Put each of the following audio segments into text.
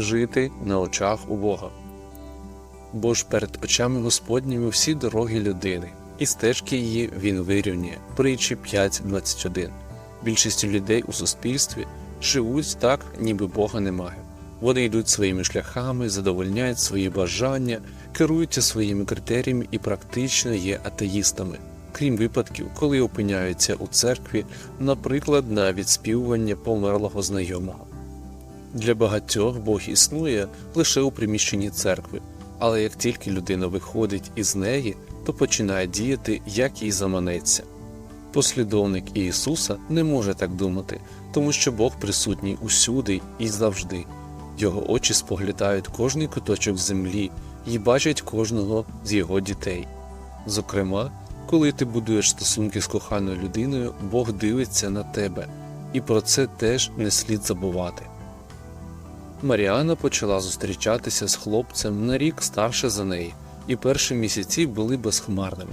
жити на очах у Бога. Бо ж перед очами Господніми всі дороги людини, і стежки її він вирівнює. Притчі 5.21. Більшість людей у суспільстві живуть так, ніби Бога немає. Вони йдуть своїми шляхами, задовольняють свої бажання, керуються своїми критеріями і практично є атеїстами, крім випадків, коли опиняються у церкві, наприклад, на відспівування померлого знайомого. Для багатьох Бог існує лише у приміщенні церкви, але як тільки людина виходить із неї, то починає діяти, як їй заманеться. Послідовник Ісуса не може так думати, тому що Бог присутній усюди і завжди. Його очі споглядають кожний куточок землі і бачать кожного з його дітей. Зокрема, коли ти будуєш стосунки з коханою людиною, Бог дивиться на тебе, і про це теж не слід забувати. Маріана почала зустрічатися з хлопцем на рік старше за неї, і перші місяці були безхмарними.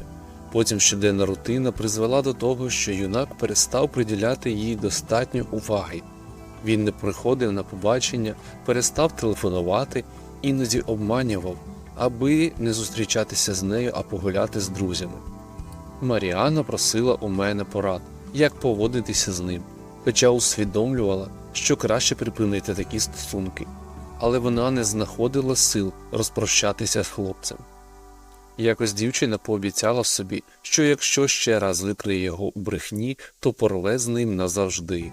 Потім щоденна рутина призвела до того, що юнак перестав приділяти їй достатньо уваги. Він не приходив на побачення, перестав телефонувати, іноді обманював, аби не зустрічатися з нею, а погуляти з друзями. Маріана просила у мене порад, як поводитися з ним, хоча усвідомлювала, що краще припинити такі стосунки, але вона не знаходила сил розпрощатися з хлопцем. Якось дівчина пообіцяла собі, що якщо ще раз викриє його у брехні, то порве з ним назавжди.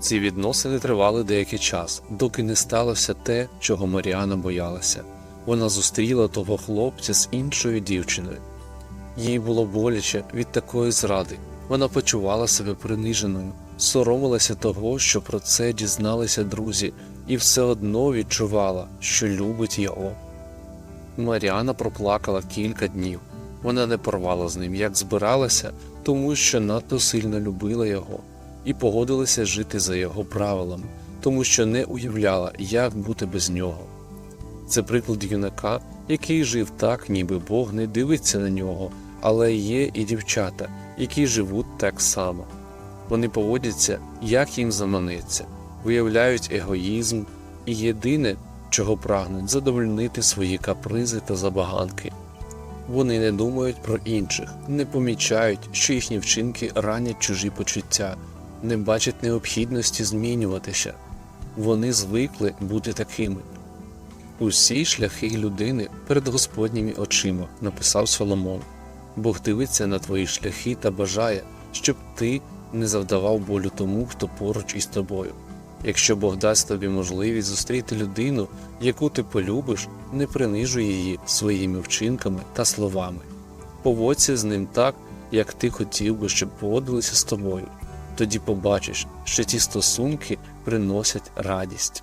Ці відносини тривали деякий час, доки не сталося те, чого Маріана боялася. Вона зустріла того хлопця з іншою дівчиною. Їй було боляче від такої зради. Вона почувала себе приниженою, соромилася того, що про це дізналися друзі, і все одно відчувала, що любить його. Маріана проплакала кілька днів. Вона не порвала з ним, як збиралася, тому що надто сильно любила його, і погодилася жити за його правилами, тому що не уявляла, як бути без нього. Це приклад юнака, який жив так, ніби Бог не дивиться на нього, але є і дівчата, які живуть так само. Вони поводяться, як їм заманеться, виявляють егоїзм, і єдине, чого прагнуть, задовольнити свої капризи та забаганки. Вони не думають про інших, не помічають, що їхні вчинки ранять чужі почуття, не бачать необхідності змінюватися. Вони звикли бути такими. Усі шляхи людини перед Господніми очима, написав Соломон. Бог дивиться на твої шляхи та бажає, щоб ти не завдавав болю тому, хто поруч із тобою. Якщо Бог дасть тобі можливість зустріти людину, яку ти полюбиш, не принижуй її своїми вчинками та словами. Поводься з ним так, як ти хотів би, щоб поводилися з тобою. Тоді побачиш, що ті стосунки приносять радість.